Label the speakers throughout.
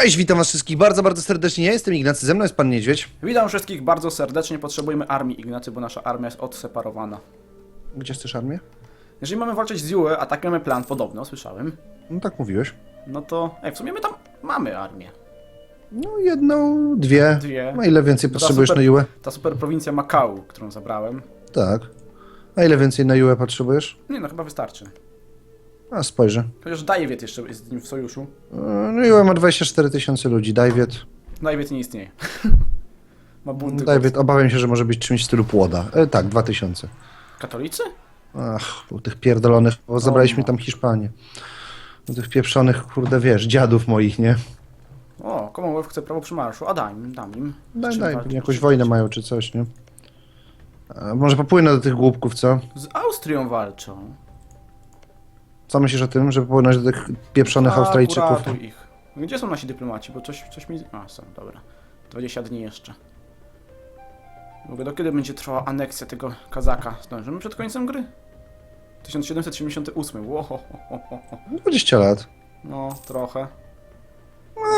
Speaker 1: Cześć, witam was wszystkich bardzo, bardzo serdecznie. Ja jestem Ignacy, ze mną jest pan Niedźwiedź.
Speaker 2: Witam wszystkich bardzo serdecznie. Potrzebujemy armii Ignacy, bo nasza armia jest odseparowana.
Speaker 1: Gdzie chcesz armię?
Speaker 2: Jeżeli mamy walczyć z Yue, a taki mamy plan podobno, słyszałem,
Speaker 1: No tak mówiłeś.
Speaker 2: no to... Ej, w sumie my tam mamy armię.
Speaker 1: No jedną, dwie.
Speaker 2: Dwie.
Speaker 1: No ile więcej potrzebujesz
Speaker 2: super-
Speaker 1: na Jue?
Speaker 2: Ta super prowincja Makau, którą zabrałem.
Speaker 1: Tak. A ile więcej na Jue potrzebujesz?
Speaker 2: Nie no, chyba wystarczy.
Speaker 1: A spojrzę.
Speaker 2: Chociaż Dajewiet jeszcze jest z nim w sojuszu.
Speaker 1: E, No Jue ma 24 tysiące ludzi. Dajwiet.
Speaker 2: Dajewiet nie istnieje. Ma bunty.
Speaker 1: Dajwiet, obawiam się, że może być czymś w stylu płoda. E, tak, 2000.
Speaker 2: Katolicy?
Speaker 1: Ach, u tych pierdolonych, bo zabraliśmy
Speaker 2: no.
Speaker 1: tam Hiszpanię. U tych pieprzonych, kurde, wiesz, dziadów moich, nie?
Speaker 2: O, Commonwealth chce prawo przymarszu. A daj im, dam im.
Speaker 1: Daj,
Speaker 2: Czym
Speaker 1: daj,
Speaker 2: walczyć?
Speaker 1: jakąś wojnę mają czy coś, nie? Może popłynę do tych głupków, co?
Speaker 2: Z Austrią walczą.
Speaker 1: Co myślisz o tym, żeby popłynąć do tych pieprzonych Australijczyków?
Speaker 2: uratuj ich. Gdzie są nasi dyplomaci? Bo coś, coś mi... A, są, dobra. 20 dni jeszcze. Mówię, do kiedy będzie trwała aneksja tego Kazaka? Zdążymy przed końcem gry? 1778. Ło, ho, ho, ho, ho.
Speaker 1: 20 lat.
Speaker 2: No, trochę.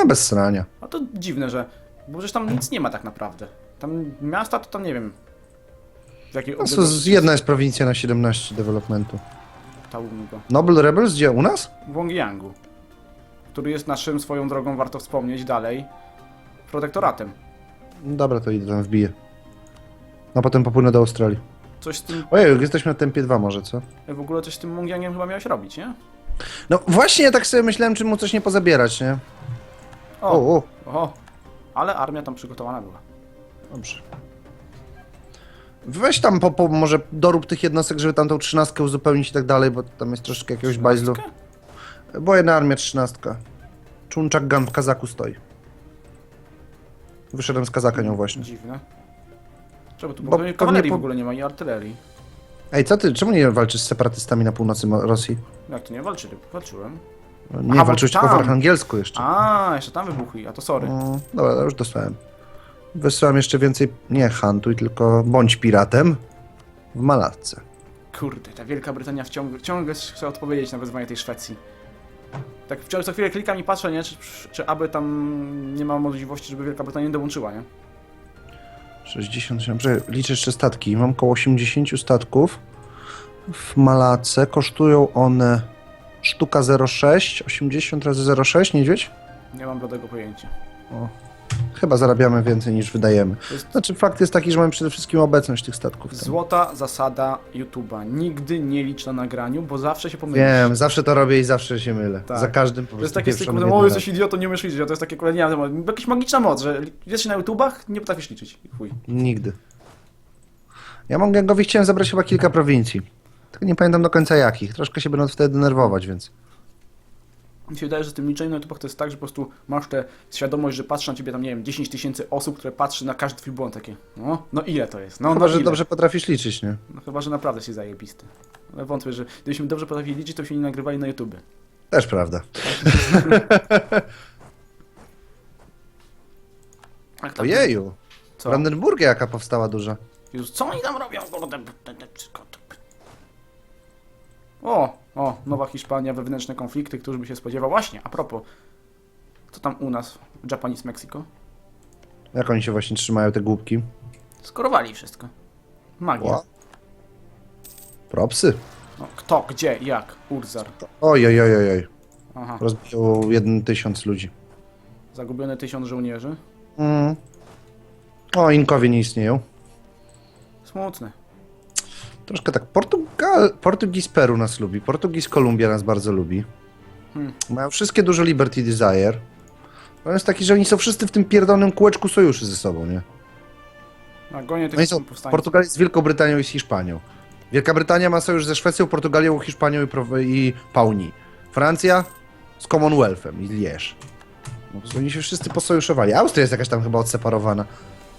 Speaker 1: A, bez srania.
Speaker 2: A to dziwne, że... Bo przecież tam nic nie ma tak naprawdę. Tam miasta to tam nie wiem... W jakiej
Speaker 1: No,
Speaker 2: odległości
Speaker 1: z, jedna jest prowincja na 17 developmentu. Noble Rebels gdzie? U nas?
Speaker 2: W Wongyangu. Który jest naszym, swoją drogą, warto wspomnieć dalej, protektoratem.
Speaker 1: No Dobra, to idę tam wbiję. No potem popłynę do Australii.
Speaker 2: Coś z tym...
Speaker 1: Ojej, jesteśmy na tempie 2 może, co?
Speaker 2: W ogóle coś z tym Mongiangiem chyba miałeś robić, nie?
Speaker 1: No właśnie, ja tak sobie myślałem, czy mu coś nie pozabierać, nie?
Speaker 2: O,
Speaker 1: o, o.
Speaker 2: Ale armia tam przygotowana była.
Speaker 1: dobrze. Weź tam po, po, może dorób tych jednostek, żeby tam tą trzynastkę uzupełnić i tak dalej, bo tam jest troszeczkę jakiegoś bajzlu. Bo jedna armia trzynastka. Czunczak Gun w Kazaku stoi. Wyszedłem z Kazaka nią właśnie.
Speaker 2: Dziwne. Czemu tu
Speaker 1: Bo
Speaker 2: bo
Speaker 1: pewnie po-
Speaker 2: w ogóle nie ma i artylerii?
Speaker 1: Ej, co ty, czemu nie walczysz z separatystami na północy Mo- Rosji?
Speaker 2: Jak to nie walczyli? Walczyłem.
Speaker 1: Nie,
Speaker 2: Aha, bo
Speaker 1: walczyłeś tylko w
Speaker 2: tam.
Speaker 1: Archangelsku jeszcze.
Speaker 2: A, jeszcze tam wybuchli, a to sorry.
Speaker 1: No, dobra, już dostałem. Wysyłam jeszcze więcej, nie hantuj, tylko bądź piratem w Malatce.
Speaker 2: Kurde, ta Wielka Brytania wciąg ciągle chce odpowiedzieć na wezwanie tej Szwecji. Tak wciąż co chwilę klikam i patrzę, nie, czy, czy aby tam nie ma możliwości, żeby Wielka Brytania dołączyła, nie?
Speaker 1: 60, dobrze, liczę jeszcze statki. Mam około 80 statków w Malace. Kosztują one sztuka 0,6, 80 razy 0,6, niedźwiedź?
Speaker 2: Nie mam bladego pojęcia.
Speaker 1: O, chyba zarabiamy więcej niż wydajemy.
Speaker 2: To jest
Speaker 1: Znaczy fakt jest taki, że mamy przede wszystkim obecność tych statków. Tam.
Speaker 2: złota zasada YouTube'a. Nigdy nie licz na nagraniu, bo zawsze się pomylisz.
Speaker 1: Wiem, zawsze to robię i zawsze się mylę.
Speaker 2: Tak.
Speaker 1: Za każdym po
Speaker 2: To
Speaker 1: prostu
Speaker 2: jest takie
Speaker 1: jednym
Speaker 2: o, jesteś idiotą, nie umiesz liczyć, a to jest takie kolej, nie wiem, jakaś magiczna moc, że jesteś na YouTubach, nie potrafisz liczyć. Chuj.
Speaker 1: Nigdy. Ja Mongangowi chciałem zabrać chyba kilka prowincji. Tylko nie pamiętam do końca jakich. Troszkę się będą wtedy denerwować, więc.
Speaker 2: Mi się wydaje, że z tym liczeniem na YouTubach to jest tak, że po prostu masz tę świadomość, że patrzy na ciebie tam, nie wiem, 10 tysięcy osób, które patrzy na każdy twój błąd, takie, no, no ile to jest? No,
Speaker 1: chyba,
Speaker 2: no
Speaker 1: że
Speaker 2: ile?
Speaker 1: dobrze potrafisz liczyć, nie?
Speaker 2: No chyba, że naprawdę się zajebisty. Ale wątpię, że gdybyśmy dobrze potrafili liczyć, to się nie nagrywali na YouTube.
Speaker 1: Też prawda.
Speaker 2: Jak tam-
Speaker 1: Ojeju.
Speaker 2: Co?
Speaker 1: Brandenburgia jaka powstała duża.
Speaker 2: Jezus, co oni tam robią? Kurde, O, o, Nowa Hiszpania, wewnętrzne konflikty, któż by się spodziewał. Właśnie, a propos, co tam u nas, Japanese Mexico?
Speaker 1: Jak oni się właśnie trzymają, te głupki?
Speaker 2: Skorowali wszystko. Magia.
Speaker 1: Ła. Propsy.
Speaker 2: No, kto, gdzie, jak? Urzar.
Speaker 1: Oj, oj, oj, oj, oj.
Speaker 2: Aha.
Speaker 1: Rozbiło jeden tysiąc ludzi.
Speaker 2: Zagubione tysiąc żołnierzy.
Speaker 1: Mm. O, Inkowie nie istnieją.
Speaker 2: Smutne.
Speaker 1: Troszkę tak. Portugal, Portugis Peru nas lubi. Portugis Kolumbia nas bardzo lubi.
Speaker 2: Hmm.
Speaker 1: Mają wszystkie dużo Liberty Desire. To jest taki, że oni są wszyscy w tym pierdolnym kółeczku sojuszy ze sobą, nie?
Speaker 2: A gonie
Speaker 1: No i
Speaker 2: tych.
Speaker 1: Portugalia z Wielką Brytanią i z Hiszpanią. Wielka Brytania ma sojusz ze Szwecją, Portugalią, Hiszpanią i, Pro- i Pauni. Francja z Commonwealthem i Liège. No, to oni się wszyscy posojuszowali. Austria jest jakaś tam chyba odseparowana.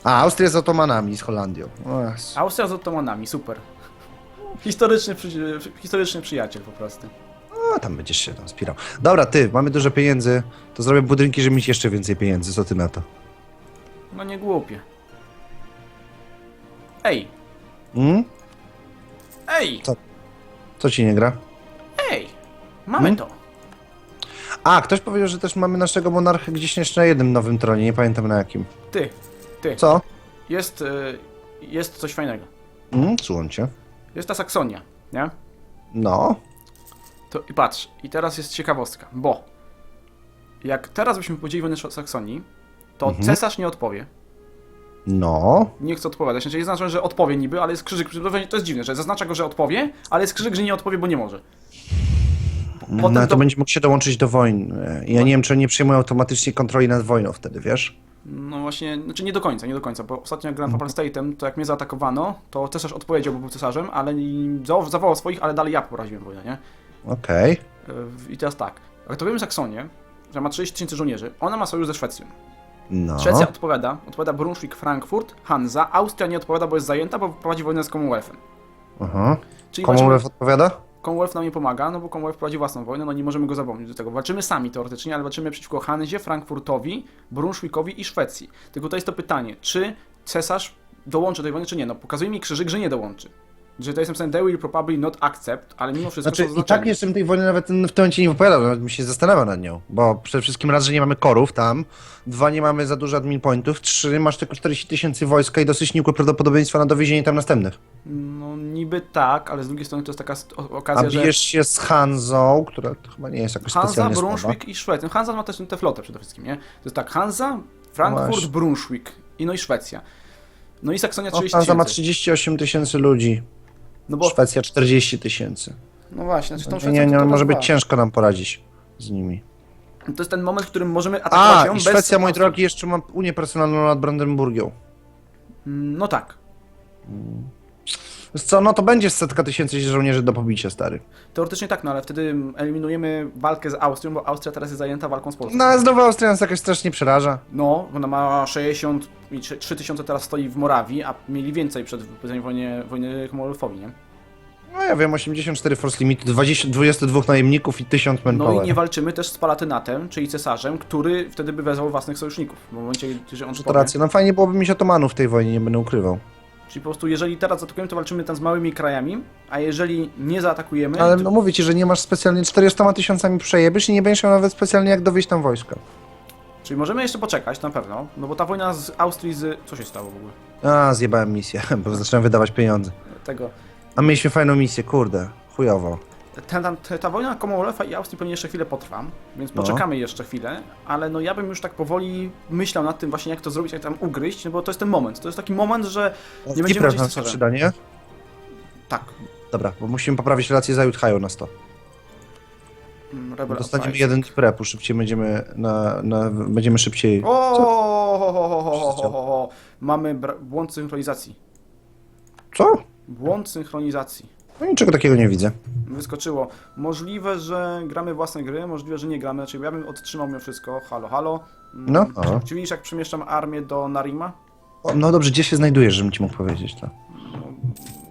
Speaker 1: A, Austria z Otomanami, z Holandią.
Speaker 2: Austria z Ottomanami, super. Historyczny, przy... historyczny przyjaciel po prostu.
Speaker 1: A, tam będziesz się tam spirał. Dobra, ty, mamy dużo pieniędzy, to zrobię budynki, żeby mieć jeszcze więcej pieniędzy. Co ty na to?
Speaker 2: No nie głupie. Ej,
Speaker 1: Mm?
Speaker 2: ej,
Speaker 1: Co ci nie gra?
Speaker 2: ej, mamy
Speaker 1: Hmm?
Speaker 2: to.
Speaker 1: A, ktoś powiedział, że też mamy naszego monarchę gdzieś jeszcze na jednym nowym tronie, nie pamiętam na jakim.
Speaker 2: Ty, ty,
Speaker 1: Co?
Speaker 2: jest, y, jest coś fajnego.
Speaker 1: Mm, słucham cię.
Speaker 2: Jest ta Saksonia, nie?
Speaker 1: No.
Speaker 2: To i patrz, i teraz jest ciekawostka, bo jak teraz byśmy powiedzieli wojnę Saksonii, to
Speaker 1: Mhm.
Speaker 2: cesarz nie odpowie.
Speaker 1: No.
Speaker 2: Nie chce odpowiadać. Znaczy, jest znaczone, że odpowie niby, ale jest krzyżyk. To jest dziwne, że zaznacza go, że odpowie, ale jest krzyżyk, że nie odpowie, bo nie może.
Speaker 1: no
Speaker 2: Potem
Speaker 1: ale to
Speaker 2: do-
Speaker 1: będzie mógł się dołączyć do wojny. Ja nie wiem, czy nie przyjmują automatycznie kontroli nad wojną wtedy, wiesz?
Speaker 2: No właśnie, znaczy nie do końca, nie do końca, bo ostatnio jak grałem
Speaker 1: Mhm.
Speaker 2: Papal State'em, to jak mnie zaatakowano, to cesarz odpowiedział, bo był cesarzem, ale zawołał swoich, ale dalej ja poraziłem wojnę, nie?
Speaker 1: Okej.
Speaker 2: Yy, I teraz tak, jak to wiemy Saksonię, że ma 30 tysięcy żołnierzy, ona ma sojusz ze Szwecją.
Speaker 1: No.
Speaker 2: Szwecja odpowiada, odpowiada Brunswick, Frankfurt, Hansa, Austria nie odpowiada, bo jest zajęta, bo prowadzi wojnę z Commonwealthem.
Speaker 1: Aha.
Speaker 2: Czyli
Speaker 1: Commonwealth odpowiada?
Speaker 2: Commonwealth nam nie pomaga, no bo Commonwealth prowadzi własną wojnę, no nie możemy go zapomnieć do tego. Walczymy sami teoretycznie, ale walczymy przeciwko Hanzie, Frankfurtowi, Brunswickowi i Szwecji. Tylko to jest to pytanie, czy cesarz dołączy do tej wojny, czy nie? No pokazuje mi krzyżyk, że nie dołączy. Że to jest napisane they will probably not accept, ale mimo wszystko
Speaker 1: Znaczy, i tak jestem tej wojny nawet w tym momencie nie wypowiadał, nawet mi się zastanawiał nad nią. Bo przede wszystkim raz, że nie mamy korów tam, dwa, nie mamy za dużo admin pointów, trzy, masz tylko 40 tysięcy wojska i dosyć nikłe prawdopodobieństwa na dowiezienie tam następnych.
Speaker 2: No niby tak, ale z drugiej strony to jest taka st- o-
Speaker 1: A
Speaker 2: okazja, że
Speaker 1: bijesz się z Hanzą, która to chyba nie jest jakoś
Speaker 2: Hansa,
Speaker 1: specjalnie słaba.
Speaker 2: Brunswick i Szwecja. No, Hansa ma też tę flotę przede wszystkim, nie? To jest tak, Hansa, Frankfurt,
Speaker 1: Właśnie.
Speaker 2: Brunswick i no i Szwecja. No i Saksonia
Speaker 1: O,
Speaker 2: 30
Speaker 1: Hanza ma
Speaker 2: tysięcy.
Speaker 1: 38 tysięcy ludzi,
Speaker 2: No bo,
Speaker 1: Szwecja 40 tysięcy.
Speaker 2: no właśnie, znaczy tą Szwecją
Speaker 1: nie, nie,
Speaker 2: to
Speaker 1: może
Speaker 2: dwa.
Speaker 1: być ciężko nam poradzić z nimi.
Speaker 2: To jest ten moment, w którym możemy atakować
Speaker 1: A,
Speaker 2: ją
Speaker 1: i
Speaker 2: bez...
Speaker 1: Szwecja, mój drogi, jeszcze ma Unię personalną nad Brandenburgią.
Speaker 2: Mm, No tak.
Speaker 1: Wiesz co, no to będzie setka tysięcy żołnierzy do pobicia, stary.
Speaker 2: Teoretycznie tak, no ale wtedy eliminujemy walkę z Austrią, bo Austria teraz jest zajęta walką z Polską.
Speaker 1: No, a znowu Austria nas jakoś strasznie przeraża.
Speaker 2: No, ona ma 60 i 3 tysiące teraz stoi w Morawii, a mieli więcej przed wypowiedzeniem wojny, wojny nie?
Speaker 1: No ja wiem, 84 force limit, 20, 22 najemników i 1000 manpower.
Speaker 2: No i nie walczymy też z Palatynatem, czyli cesarzem, który wtedy by wezwał własnych sojuszników. W momencie, że on
Speaker 1: To
Speaker 2: odpowie.
Speaker 1: racja, no fajnie byłoby mieć otomanów w tej wojnie, nie będę ukrywał.
Speaker 2: Czyli po prostu jeżeli teraz zaatakujemy, to walczymy tam z małymi krajami, a jeżeli nie zaatakujemy,
Speaker 1: Ale
Speaker 2: to...
Speaker 1: no mówię ci, że nie masz specjalnie 400 tysiącami przejebiesz i nie będziesz miał nawet specjalnie jak dowieść tam wojska.
Speaker 2: czyli możemy jeszcze poczekać na pewno, no bo ta wojna z Austrii z... co się stało w ogóle?
Speaker 1: A, zjebałem misję, bo zacząłem wydawać pieniądze.
Speaker 2: Tego...
Speaker 1: A mieliśmy fajną misję, kurde, chujowo.
Speaker 2: Ta, ta, ta, wojna Commonwealtha i Austrii pewnie jeszcze chwilę potrwa, więc
Speaker 1: No.
Speaker 2: poczekamy jeszcze chwilę, ale no ja bym już tak powoli myślał nad tym właśnie jak to zrobić, jak tam ugryźć, no bo to jest ten moment, to jest taki moment, że nie będziemy
Speaker 1: Kipras
Speaker 2: gdzieś
Speaker 1: nam się
Speaker 2: cesarzem.
Speaker 1: przyda, nie?
Speaker 2: Tak.
Speaker 1: Dobra, bo musimy poprawić relacje z Ayutthaya na 100.
Speaker 2: Mm, Rebel
Speaker 1: Dostaniemy
Speaker 2: Uprising.
Speaker 1: jeden prepu, szybciej będziemy na, na, będziemy szybciej...
Speaker 2: O,
Speaker 1: Co?
Speaker 2: ho, ho, ho, ho, ho, ho, ho, ho. Mamy błąd synchronizacji.
Speaker 1: Co?
Speaker 2: Błąd synchronizacji.
Speaker 1: No niczego takiego nie widzę.
Speaker 2: Wyskoczyło. Możliwe, że gramy własne gry, możliwe, że nie gramy. Znaczy, ja bym odtrzymał mimo wszystko. Halo, halo. Mm,
Speaker 1: No.
Speaker 2: Czy widzisz, jak przemieszczam armię do Narima?
Speaker 1: O, no dobrze, gdzie się znajdujesz, żebym ci mógł powiedzieć to?
Speaker 2: No,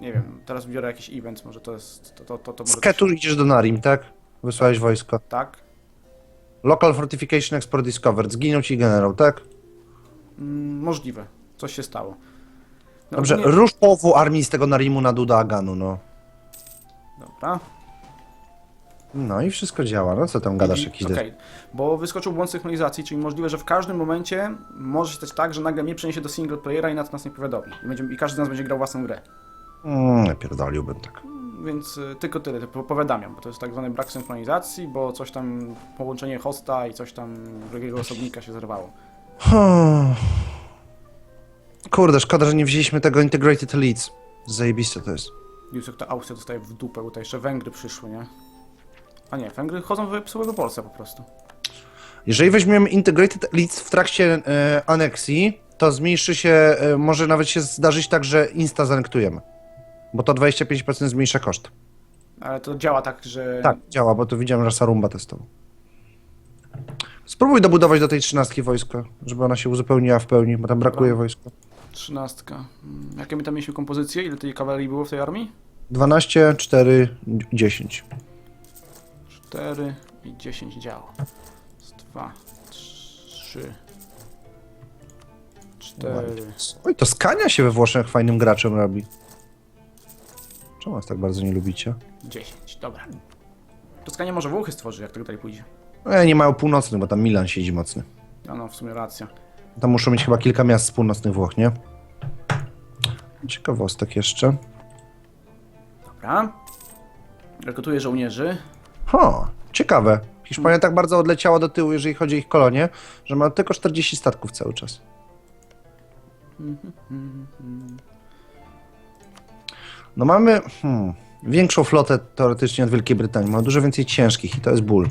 Speaker 2: nie wiem, teraz biorę jakiś event, może to jest. To, to, to, to
Speaker 1: Z
Speaker 2: może
Speaker 1: idziesz do Narim, tak? Wysłałeś wojsko.
Speaker 2: Tak.
Speaker 1: Local Fortification Export Discovered. Zginął ci generał, tak?
Speaker 2: Mm, możliwe. Coś się stało. No,
Speaker 1: Dobrze,
Speaker 2: ogólnie-
Speaker 1: rusz połową armii z tego Narimu na Dudaganu, no.
Speaker 2: Dobra.
Speaker 1: No i wszystko działa, no co tam gadasz
Speaker 2: I-
Speaker 1: jakiś
Speaker 2: Okej, bo wyskoczył błąd synchronizacji, czyli możliwe, że w każdym momencie może się stać tak, że nagle mnie przeniesie do single playera i na to nas nie powiadomi. I, będziemy, I każdy z nas będzie grał własną grę.
Speaker 1: Mm, pierdoliłbym tak.
Speaker 2: Więc y, tylko tyle, tylko powiadamiam, bo to jest tak zwany brak synchronizacji, bo coś tam, połączenie hosta i coś tam drugiego osobnika się zerwało.
Speaker 1: Hmm. Kurde, szkoda, że nie wzięliśmy tego Integrated Elites. Zajebiste to jest.
Speaker 2: Już jak ta Austria dostaje w dupę, bo tutaj jeszcze Węgry przyszły, nie? A nie, Węgry chodzą w psułego Polsce po prostu.
Speaker 1: Jeżeli weźmiemy Integrated Elites w trakcie e, aneksji, to zmniejszy się, e, może nawet się zdarzyć tak, że insta zanektujemy. Bo to 25% zmniejsza koszt.
Speaker 2: Ale to działa tak, że...
Speaker 1: Tak, działa, bo to widziałem, że Sarumba testował. Spróbuj dobudować do tej trzynastki wojsko, żeby ona się uzupełniła w pełni, bo tam brakuje wojska.
Speaker 2: Trzynastka. Mm, Jakie my tam mieliśmy kompozycje? Ile tej kawalerii było w tej armii?
Speaker 1: 12, 4, 10.
Speaker 2: 4 i 10 dział. Z 2, 3, 4.
Speaker 1: Oj, to Skania się we Włoszech fajnym graczem robi. Czemu nas tak bardzo nie lubicie?
Speaker 2: 10, dobra. Toskania może Włochy stworzy, jak tak dalej pójdzie.
Speaker 1: E, nie mają północnych, bo tam Milan siedzi mocny.
Speaker 2: A no, w sumie racja.
Speaker 1: Tam muszą mieć chyba kilka miast z północnych Włoch, nie? Ciekawostek jeszcze.
Speaker 2: Dobra. Rekrutuję żołnierzy.
Speaker 1: Ho, ciekawe. Hiszpania tak bardzo odleciała do tyłu, jeżeli chodzi o ich kolonie, że ma tylko 40 statków cały czas. No mamy hmm, większą flotę teoretycznie od Wielkiej Brytanii. Mamy dużo więcej ciężkich i to jest ból.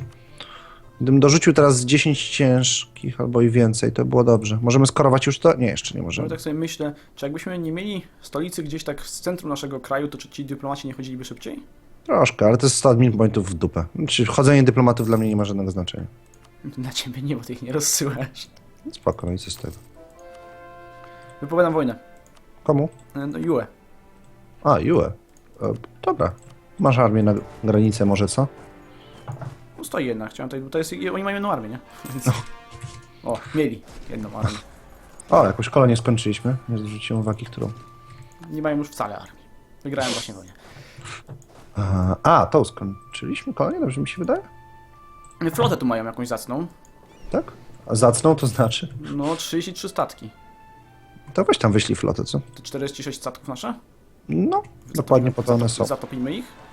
Speaker 1: Gdybym dorzucił teraz 10 ciężkich albo i więcej, to było dobrze. Możemy skorować już to? Nie, jeszcze nie
Speaker 2: No
Speaker 1: możemy.
Speaker 2: tak sobie myślę, czy jakbyśmy nie mieli stolicy gdzieś tak z centrum naszego kraju, to czy ci dyplomaci nie chodziliby szybciej?
Speaker 1: Troszkę, ale to jest 100 admin pointów w dupę. Znaczy, chodzenie dyplomatów dla mnie nie ma żadnego znaczenia.
Speaker 2: Na ciebie nie, bo ty ich nie rozsyłałeś.
Speaker 1: Spoko, no i co z tego?
Speaker 2: Wypowiadam wojnę.
Speaker 1: Komu?
Speaker 2: E, No, Jue.
Speaker 1: A, Jue. E, dobra. Masz armię na granicę może, co?
Speaker 2: No stoi jednak, chciałem tutaj, to jest, oni mają jedną armię, nie? Więc... O, mieli jedną armię.
Speaker 1: O, jakąś kolonię skończyliśmy. Nie zwróciłem uwagi, którą.
Speaker 2: Nie mają już wcale armii. Wygrałem właśnie wojnę.
Speaker 1: Aha. A, tą skończyliśmy kolonię? Dobrze mi się wydaje?
Speaker 2: Flotę tu mają jakąś zacną.
Speaker 1: Tak? A zacną to znaczy?
Speaker 2: No, 33 statki.
Speaker 1: To weź tam wyślij flotę, co?
Speaker 2: Te 46 statków nasze?
Speaker 1: No, dokładnie po to one są.
Speaker 2: Zatopimy ich?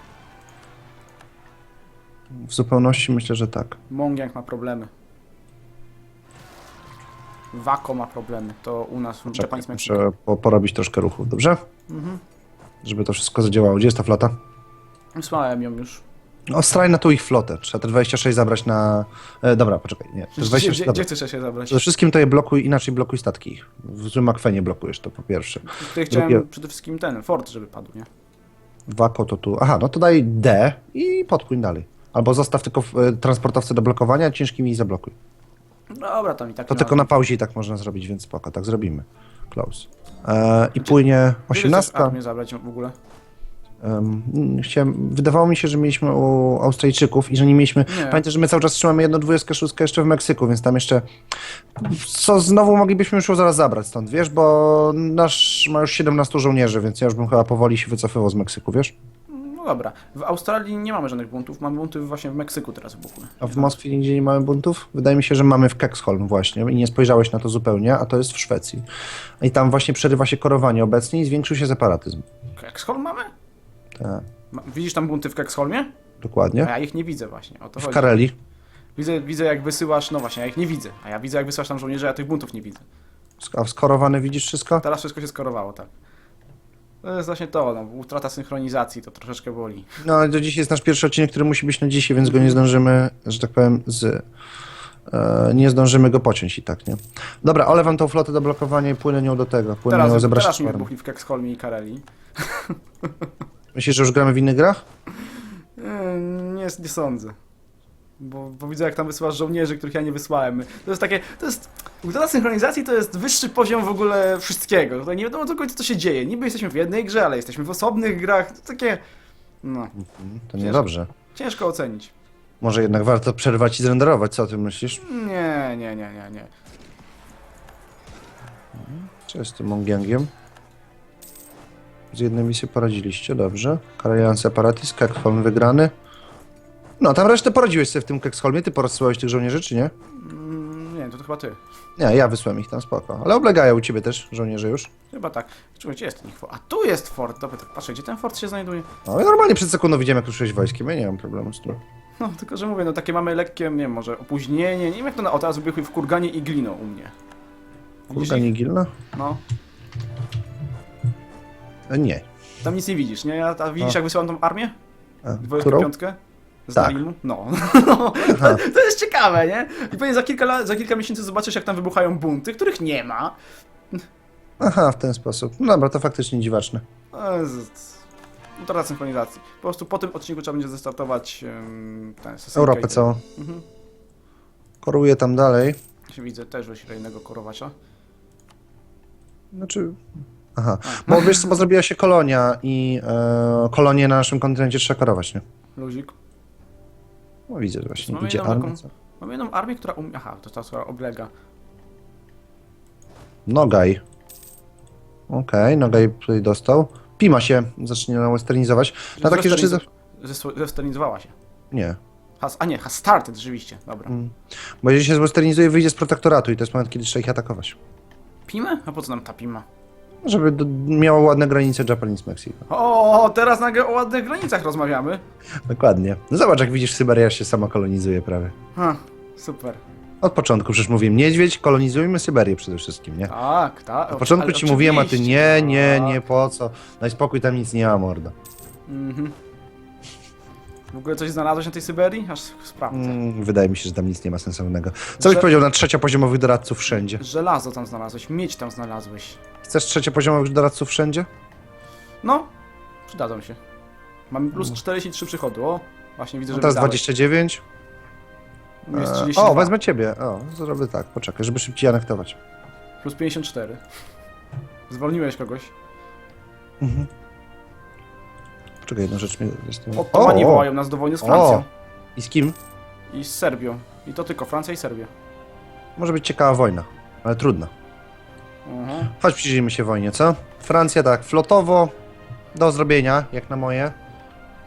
Speaker 1: W zupełności myślę, że tak.
Speaker 2: Mongiang ma problemy. Wako ma problemy. To u nas w
Speaker 1: Czekaj, muszę po, porobić troszkę ruchów, dobrze?
Speaker 2: Mhm.
Speaker 1: Żeby to wszystko zadziałało. Gdzie jest ta flota?
Speaker 2: Wysłałem ją już.
Speaker 1: No, straj na tą ich flotę. Trzeba te 26 zabrać na... E, dobra, poczekaj, nie. Te
Speaker 2: Gdzie,
Speaker 1: 26,
Speaker 2: gdzie,
Speaker 1: dobra.
Speaker 2: gdzie chcesz się zabrać?
Speaker 1: Przede wszystkim to je blokuj, inaczej blokuj statki ich. W złym akwenie blokujesz to po pierwsze.
Speaker 2: Tutaj chciałem
Speaker 1: drugie-
Speaker 2: przede wszystkim ten, fort, żeby padł, nie?
Speaker 1: Wako to tu. Aha, no to daj D i podpłyń dalej. Albo zostaw tylko e, transportowce do blokowania, ciężkimi i zablokuj.
Speaker 2: Dobra, tam i tak
Speaker 1: To tylko na pauzie i tak można zrobić, więc spoko, tak zrobimy. Close. E, I płynie 18.
Speaker 2: armię zabrać w ogóle?
Speaker 1: Chciałem, wydawało mi się, że mieliśmy u Australijczyków i że nie mieliśmy.
Speaker 2: Nie.
Speaker 1: Pamiętaj, że my cały czas trzymamy jedno 26 jeszcze w Meksyku, więc tam jeszcze. Co znowu moglibyśmy już ją zaraz zabrać stąd, wiesz? Bo nasz ma już 17 żołnierzy, więc ja już bym chyba powoli się wycofywał z Meksyku, wiesz?
Speaker 2: No dobra. W Australii nie mamy żadnych buntów, mamy bunty właśnie w Meksyku teraz wybuchły.
Speaker 1: A w Moskwie nigdzie nie mamy buntów? Wydaje mi się, że mamy w Keksholm właśnie i nie spojrzałeś na to zupełnie, a to jest w Szwecji. I tam właśnie przerywa się korowanie obecnie i zwiększył się separatyzm.
Speaker 2: Keksholm mamy?
Speaker 1: Tak,
Speaker 2: Ma, widzisz tam bunty w Keksholmie? A
Speaker 1: dokładnie.
Speaker 2: ja ich nie widzę właśnie, o to
Speaker 1: W
Speaker 2: chodzi.
Speaker 1: Kareli.
Speaker 2: Widzę, widzę jak wysyłasz, no właśnie, ja ich nie widzę. A ja widzę jak wysyłasz tam żołnierzy, a ja tych buntów nie widzę.
Speaker 1: A skorowane widzisz wszystko?
Speaker 2: Teraz wszystko się skorowało, tak. To jest właśnie to, no, utrata synchronizacji to troszeczkę boli.
Speaker 1: No, ale do dzisiaj jest nasz pierwszy odcinek, który musi być na dzisiaj, więc go nie zdążymy, że tak powiem, z... E, nie zdążymy go pociąć i tak, nie? Dobra, olewam tą flotę do blokowania i płynę nią do tego. Płynę nią
Speaker 2: Teraz,
Speaker 1: zebrać
Speaker 2: teraz mi wybuchli w Keksholmie i Kareli.
Speaker 1: Myślisz, że już gramy w innych grach?
Speaker 2: Yy, Nie, nie sądzę. Bo, bo widzę, jak tam wysyłasz żołnierzy, których ja nie wysłałem. To jest takie, to jest, utrata synchronizacji to jest wyższy poziom w ogóle wszystkiego. Tutaj nie wiadomo do końca, co się dzieje. Niby jesteśmy w jednej grze, ale jesteśmy w osobnych grach. To takie, no,
Speaker 1: To niedobrze.
Speaker 2: ciężko ocenić.
Speaker 1: Może jednak warto przerwać i zrenderować, co ty myślisz?
Speaker 2: Nie, nie, nie, nie, nie.
Speaker 1: Co jest z tym Mongiangiem? Z jednej misji poradziliście, dobrze. Karelian Separatis, Keksholm wygrany. No, tam resztę poradziłeś sobie w tym Keksholmie. Ty porozsyłałeś tych żołnierzy, czy nie?
Speaker 2: Mm, Nie, to, to chyba ty.
Speaker 1: Nie, ja wysłałem ich tam, spoko. Ale oblegają u ciebie też żołnierze już.
Speaker 2: Chyba tak. Czekaj, gdzie jest ten ich fort? A tu jest fort. Dobra, tak patrzę, gdzie ten fort się znajduje?
Speaker 1: No, ja normalnie przed sekundą widziałem, jak ruszyłeś wojskiem. Ja nie mam problemu z tym.
Speaker 2: No, tylko że mówię, no takie mamy lekkie, nie wiem, może opóźnienie, nie wiem jak to na... O, teraz w Kurganie i Glino u mnie. Widzisz
Speaker 1: Kurgani
Speaker 2: ich? No.
Speaker 1: E, Nie.
Speaker 2: Tam nic nie widzisz, nie? A, a widzisz jak wysyłam tą armię?
Speaker 1: A, którą?
Speaker 2: 25? Z
Speaker 1: Tak.
Speaker 2: No. no. To, to jest ciekawe, nie? I pewnie za kilka, lat, za kilka miesięcy zobaczysz jak tam wybuchają bunty, których nie ma.
Speaker 1: Aha, w ten sposób. No dobra, to faktycznie dziwaczne.
Speaker 2: To jest... Utrata synchronizacji. Po prostu po tym odcinku trzeba będzie zestartować um, ten.
Speaker 1: Europę całą.
Speaker 2: Mhm.
Speaker 1: Koruję tam dalej.
Speaker 2: Widzę, też wyślę innego korowacza.
Speaker 1: Znaczy... Aha. Bo wiesz co, bo zrobiła się kolonia i e, kolonie na naszym kontynencie trzeba korować, nie?
Speaker 2: Luzik.
Speaker 1: No widzę właśnie,
Speaker 2: Mamy
Speaker 1: idzie
Speaker 2: jedną
Speaker 1: armia.
Speaker 2: taką-
Speaker 1: co?
Speaker 2: Mamy jedną armię, która umie... Aha, to ta, która oblega.
Speaker 1: Nogaj. Okej, Nogaj tutaj dostał. Pima się zacznie westernizować. Na takie rzeczy... za-
Speaker 2: Zesterni- Zesternizowała się.
Speaker 1: Nie.
Speaker 2: Has, a nie, has started, rzeczywiście. Dobra.
Speaker 1: Mm. Bo jeżeli się zwesternizuje, wyjdzie z protektoratu i to jest moment, kiedy trzeba ich atakować.
Speaker 2: Pimy? A po co nam ta pima?
Speaker 1: Żeby do, miało ładne granice Japanese-Mexico.
Speaker 2: O, teraz nagle o ładnych granicach rozmawiamy.
Speaker 1: Dokładnie. No zobacz, jak widzisz, Syberia się sama kolonizuje prawie.
Speaker 2: Ha, super.
Speaker 1: Od początku przecież mówiłem, niedźwiedź, kolonizujmy Syberię przede wszystkim, nie?
Speaker 2: Tak, tak.
Speaker 1: Od początku ci mówiłem, a ty nie, nie,
Speaker 2: tak.
Speaker 1: nie, po co? Daj spokój, tam nic nie ma, mordo.
Speaker 2: Mhm. W ogóle coś znalazłeś na tej Syberii? Aż sprawdzę.
Speaker 1: Mm, wydaje mi się, że tam nic nie ma sensownego. Co byś
Speaker 2: Że-
Speaker 1: powiedział na trzeciopoziomowych doradców wszędzie?
Speaker 2: Żelazo tam znalazłeś, miedź tam znalazłeś.
Speaker 1: Chcesz trzeciopoziomowych doradców wszędzie?
Speaker 2: No, przydadzą się. Mamy plus 43 przychodu, o. Właśnie widzę,
Speaker 1: No
Speaker 2: że
Speaker 1: teraz
Speaker 2: wydałeś.
Speaker 1: 29.
Speaker 2: U mnie Jest
Speaker 1: E,
Speaker 2: 32.
Speaker 1: O, wezmę ciebie. O, zrobię tak, poczekaj, żeby szybciej anektować.
Speaker 2: Plus 54. Zwolniłeś kogoś.
Speaker 1: Mhm. Poczekaj, jedną rzecz mi jestem...
Speaker 2: Ottomani
Speaker 1: O, o.
Speaker 2: wołają nas do wojny z Francją.
Speaker 1: O! I z kim?
Speaker 2: I z Serbią. I to tylko Francja i Serbia.
Speaker 1: Może być ciekawa wojna, ale trudna.
Speaker 2: Mhm.
Speaker 1: Chodź, przyjrzyjmy się wojnie, co? Francja tak, flotowo, do zrobienia, jak na moje.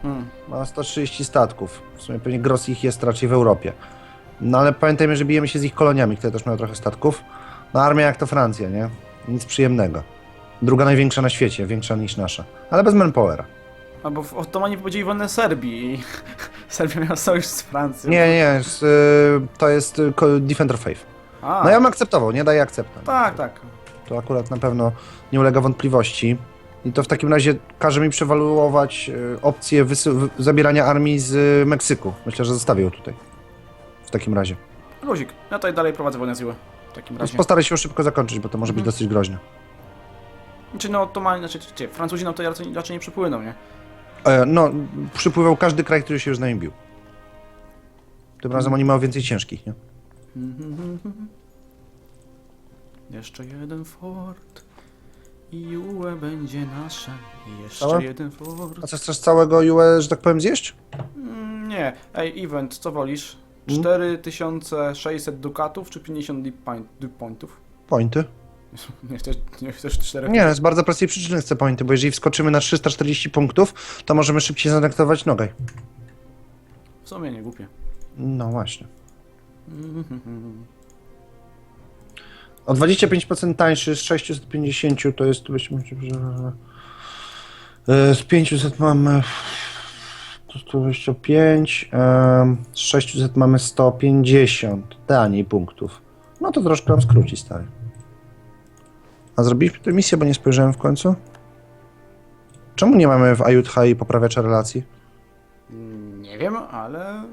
Speaker 2: Hmm.
Speaker 1: Ma 130 statków. W sumie pewnie gros ich jest raczej w Europie. No ale pamiętajmy, że bijemy się z ich koloniami, które też mają trochę statków. No armia jak to Francja, nie? Nic przyjemnego. Druga największa na świecie, większa niż nasza. Ale bez manpowera.
Speaker 2: Albo w Ottomani powiedzieli wojnę Serbii Serbia miała sojusz z Francją.
Speaker 1: Nie, nie, z, y, to jest y, ko- Defender Faith.
Speaker 2: A,
Speaker 1: No ja bym akceptował, nie daję akcepta.
Speaker 2: tak, tak.
Speaker 1: To akurat na pewno nie ulega wątpliwości. I to w takim razie każe mi przewaluować y, opcję wysy- w- zabierania armii z y, Meksyku. Myślę, że zostawię ją tutaj. W takim razie.
Speaker 2: Luzik. Ja tutaj dalej prowadzę wojnę z Iły. W takim razie.
Speaker 1: Postaraj się ją szybko zakończyć, bo to może być
Speaker 2: Mhm.
Speaker 1: dosyć groźne.
Speaker 2: Znaczy no Ottomani, znaczy czy, Francuzi nam to raczej, raczej nie przypłyną, nie?
Speaker 1: E, no, przypływał każdy kraj, który się już z nami bił. Tym razem oni mają więcej ciężkich, nie?
Speaker 2: Jeszcze jeden fort i UE będzie nasza. I jeszcze
Speaker 1: Całe?
Speaker 2: jeden fort.
Speaker 1: A co chcesz całego UE, że tak powiem, zjeść?
Speaker 2: Mm, nie. Ej, event, co wolisz?
Speaker 1: Mm.
Speaker 2: 4600 dukatów czy 50 deep point, deep pointów?
Speaker 1: Pointy?
Speaker 2: Nie chcesz, nie chcesz 4
Speaker 1: Nie, z bardzo prostej przyczyny chcę pointy, bo jeżeli wskoczymy na 340 punktów, to możemy szybciej zanektować nogaj.
Speaker 2: W sumie nie głupie.
Speaker 1: No właśnie. O 25% tańszy z 650 to jest. weźmy, e, Z 500 mamy 125, e, z 600 mamy 150 taniej punktów. No to troszkę nam skróci, stary. A zrobiliśmy tę misję, bo nie spojrzałem w końcu? Czemu nie mamy w Ayutthaya poprawiacza relacji?
Speaker 2: Nie wiem, ale...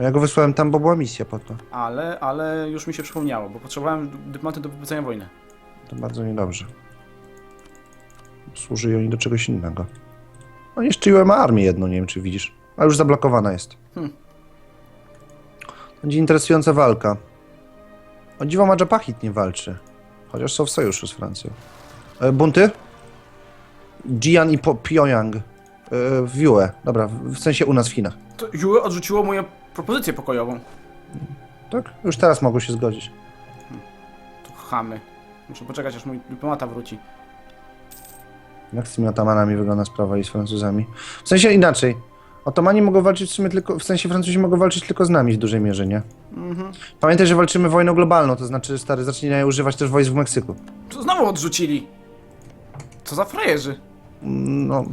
Speaker 1: Ja go wysłałem tam, bo była misja po to.
Speaker 2: Ale, ale już mi się przypomniało, bo potrzebowałem dyplomaty do wypowiedzenia wojny.
Speaker 1: To bardzo niedobrze. Służy oni do czegoś innego. No jeszcze ma armię jedną, nie wiem czy widzisz. A już zablokowana jest.
Speaker 2: Hmm.
Speaker 1: Będzie interesująca walka. O dziwo Majapahit nie walczy. Chociaż są w sojuszu z Francją. E, bunty? Jian i po Pyongyang. E, w UE. Dobra, w sensie u nas w Chinach.
Speaker 2: To UE odrzuciło moją propozycję pokojową.
Speaker 1: Tak? Już teraz mogą się zgodzić.
Speaker 2: To chamy. Muszę poczekać, aż mój dyplomata wróci.
Speaker 1: Jak z tymi otamanami wygląda sprawa i z Francuzami? W sensie inaczej. Otomani mogą walczyć w sumie tylko, w sensie Francuzi mogą walczyć tylko z nami w dużej mierze, nie?
Speaker 2: Mhm.
Speaker 1: Pamiętaj, że walczymy wojną globalną, to znaczy, stary, zaczynają używać też wojsk w Meksyku.
Speaker 2: Znowu odrzucili. Co za frajerzy.
Speaker 1: No,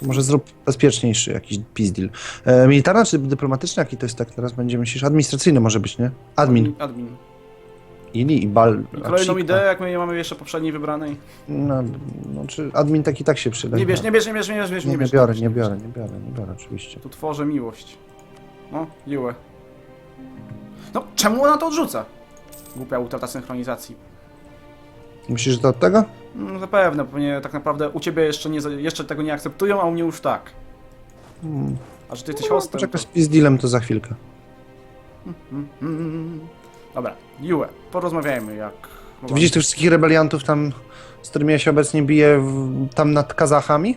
Speaker 1: to może zrób bezpieczniejszy jakiś peace deal. E, militarny czy dyplomatyczny? Jaki to jest tak teraz będzie myślisz? Administracyjny może być, nie? Admin.
Speaker 2: Admin.
Speaker 1: Ili i bal.
Speaker 2: I kolejną ideę, jak my nie mamy jeszcze poprzedniej wybranej.
Speaker 1: No, no, czy admin taki tak się przyda.
Speaker 2: Nie bierz, nie bierz, nie bierz, nie bierz, nie bierz.
Speaker 1: nie, nie
Speaker 2: bierz,
Speaker 1: biorę, nie biorę, nie biorę, nie biorę, oczywiście.
Speaker 2: Tu tworzę miłość. No, UE. No, czemu ona to odrzuca? Głupia utrata synchronizacji.
Speaker 1: Myślisz, że to od tego?
Speaker 2: No, zapewne, pewnie tak naprawdę u ciebie jeszcze, nie, jeszcze tego nie akceptują, a u mnie już tak.
Speaker 1: Hmm.
Speaker 2: A że ty jesteś
Speaker 1: No,
Speaker 2: hostem.
Speaker 1: poczekaj
Speaker 2: To...
Speaker 1: z dealem to za chwilkę.
Speaker 2: Mm, mm. Dobra, UE, porozmawiajmy jak...
Speaker 1: Widzisz tych wszystkich rebeliantów tam, z którymi ja się obecnie biję, w, tam nad Kazachami?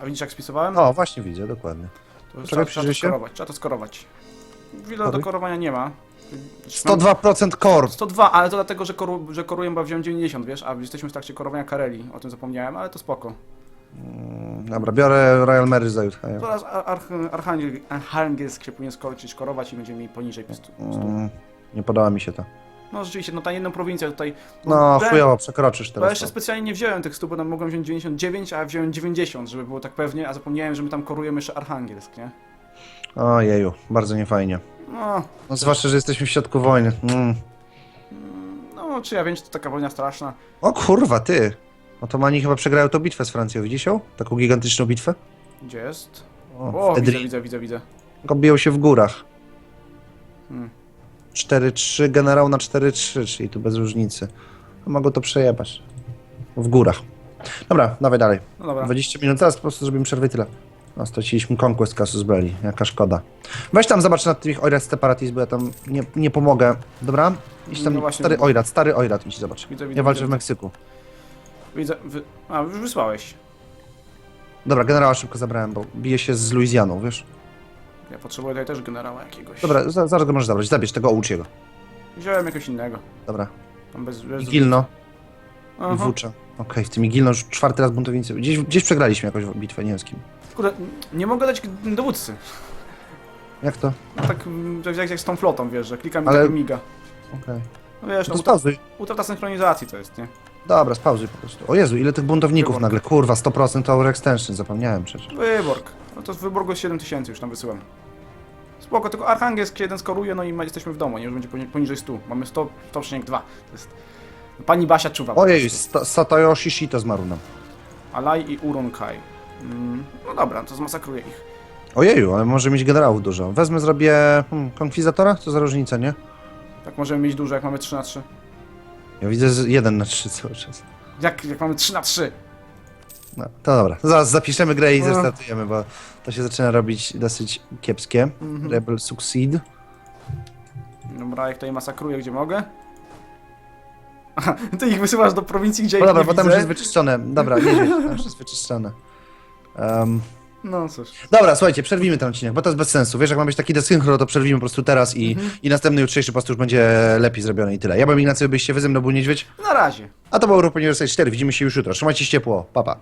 Speaker 2: A widzisz jak spisowałem?
Speaker 1: O, właśnie widzę, dokładnie.
Speaker 2: to już
Speaker 1: czekaj,
Speaker 2: trzeba, trzeba to
Speaker 1: przyjrzyj się.
Speaker 2: skorować, trzeba to skorować. Wiele do
Speaker 1: Koruj.
Speaker 2: korowania nie ma.
Speaker 1: 102% core.
Speaker 2: 102, ale to dlatego, że, koru, że koruję, bo wziąłem 90, wiesz, a jesteśmy w trakcie korowania Kareli. O tym zapomniałem, ale to spoko.
Speaker 1: Mm, Dobra, biorę Royal Mary za Juthaja.
Speaker 2: Zaraz Arch Archangel Archangelsk się powinien skoczyć, korować i będziemy mieli poniżej 100.
Speaker 1: Mm, Nie podoba mi się to.
Speaker 2: No rzeczywiście, no ta jedną prowincję tutaj...
Speaker 1: No,
Speaker 2: dałem-
Speaker 1: chujowo, przekroczysz
Speaker 2: Bo ja
Speaker 1: teraz.
Speaker 2: jeszcze
Speaker 1: to.
Speaker 2: specjalnie nie wziąłem tych 100, bo tam mogłem wziąć 99, a wziąłem 90, żeby było tak pewnie, a zapomniałem, że my tam korujemy jeszcze Archangelsk, nie?
Speaker 1: Ojeju, bardzo niefajnie.
Speaker 2: No,
Speaker 1: No zwłaszcza, że jesteśmy w środku wojny. Mm.
Speaker 2: no czy ja wiem, czy to taka wojna straszna.
Speaker 1: O kurwa, ty! Otomani chyba przegrają tą bitwę z Francją, widzisz ją? Taką gigantyczną bitwę?
Speaker 2: Gdzie jest?
Speaker 1: O,
Speaker 2: O,
Speaker 1: w
Speaker 2: widzę,
Speaker 1: Edri.
Speaker 2: widzę, widzę, widzę.
Speaker 1: Tylko biją się w górach.
Speaker 2: Hmm.
Speaker 1: 4-3, generał na 4-3, czyli tu bez różnicy. A Mogą to przejebać. W górach. Dobra, dawaj dalej.
Speaker 2: No dobra.
Speaker 1: 20 minut, teraz po prostu zrobimy przerwę i tyle. No, straciliśmy Conquest Casus Belli, jaka szkoda. Weź tam, zobacz na tych Oirat Separatis, bo ja tam nie, nie pomogę. Dobra? Idź tam,
Speaker 2: No właśnie.
Speaker 1: stary Oirat, stary Oirat, idź zobacz.
Speaker 2: Widzę, widzę,
Speaker 1: Ja walczę
Speaker 2: widzę.
Speaker 1: w Meksyku.
Speaker 2: Widzę, wy... A, już wysłałeś.
Speaker 1: Dobra, generała szybko zabrałem, bo bije się z Luizjaną, wiesz?
Speaker 2: Ja potrzebuję tutaj też generała jakiegoś.
Speaker 1: Dobra, za- zaraz go możesz zabrać, zabierz tego, ucz jego.
Speaker 2: Wziąłem jakiegoś innego.
Speaker 1: Dobra.
Speaker 2: Tam bez... bez...
Speaker 1: Gilno. Wucza. Okej, z tymi Gilno już czwarty raz buntownicy. Gdzieś, gdzieś przegraliśmy jakąś bitwę, nie wiem z kim.
Speaker 2: Kurde, nie mogę dać dowódcy.
Speaker 1: Jak to?
Speaker 2: No tak jak, jak, z tą flotą, wiesz, że klikam i
Speaker 1: Ale-
Speaker 2: tak miga.
Speaker 1: Okej.
Speaker 2: No wiesz, no utrata, utrata synchronizacji to jest, nie?
Speaker 1: Dobra, spauzuj po prostu. O Jezu, ile tych buntowników
Speaker 2: Wyborg.
Speaker 1: nagle. Kurwa, 100% Tower Extension, zapomniałem przecież.
Speaker 2: Wyborg. No to z Wyborgu jest 7000 już tam wysyłam. Spoko, tylko Archangelsk się jeden skoruje, no i ma, jesteśmy w domu, nie? Już będzie poni- poniżej 100. Mamy 100, 100,2. To jest... Pani Basia czuwa. po
Speaker 1: Ojej,
Speaker 2: prostu.
Speaker 1: Sta- Satoyoshi Shito zmarł nam.
Speaker 2: Alai i Uronkai. Mm, no dobra, to zmasakruję ich.
Speaker 1: Ojeju, ale może mieć generałów dużo. Wezmę, zrobię hmm, konkwizatora? Co za różnica, nie?
Speaker 2: Tak możemy mieć dużo, jak mamy 3 na 3.
Speaker 1: Ja widzę z 1 na 3 cały czas.
Speaker 2: Jak, jak mamy 3 na 3?
Speaker 1: No, to dobra. Zaraz zapiszemy grę i
Speaker 2: No.
Speaker 1: zestartujemy, bo to się zaczyna robić dosyć kiepskie.
Speaker 2: Mhm.
Speaker 1: Rebel Succeed.
Speaker 2: Dobra, jak tutaj masakruję, gdzie mogę. Aha, ty ich wysyłasz do prowincji, gdzie
Speaker 1: No
Speaker 2: ich
Speaker 1: dobra,
Speaker 2: nie
Speaker 1: bo tam już
Speaker 2: widzę.
Speaker 1: jest wyczyszczone. Dobra, nie wiem, tam już jest wyczyszczone. Um,
Speaker 2: No cóż.
Speaker 1: dobra, słuchajcie, przerwijmy ten odcinek, bo to jest bez sensu. Wiesz, jak ma być taki desynchro, to przerwijmy po prostu teraz i,
Speaker 2: Mhm.
Speaker 1: i następny jutrzejszy po prostu już będzie lepiej zrobiony i tyle. Ja byłem Ignacy, byście wy ze mną był niedźwiedź,
Speaker 2: Na razie.
Speaker 1: a to był Europa Uniwersytet 4. Widzimy się już jutro. Trzymajcie się ciepło. Pa, pa.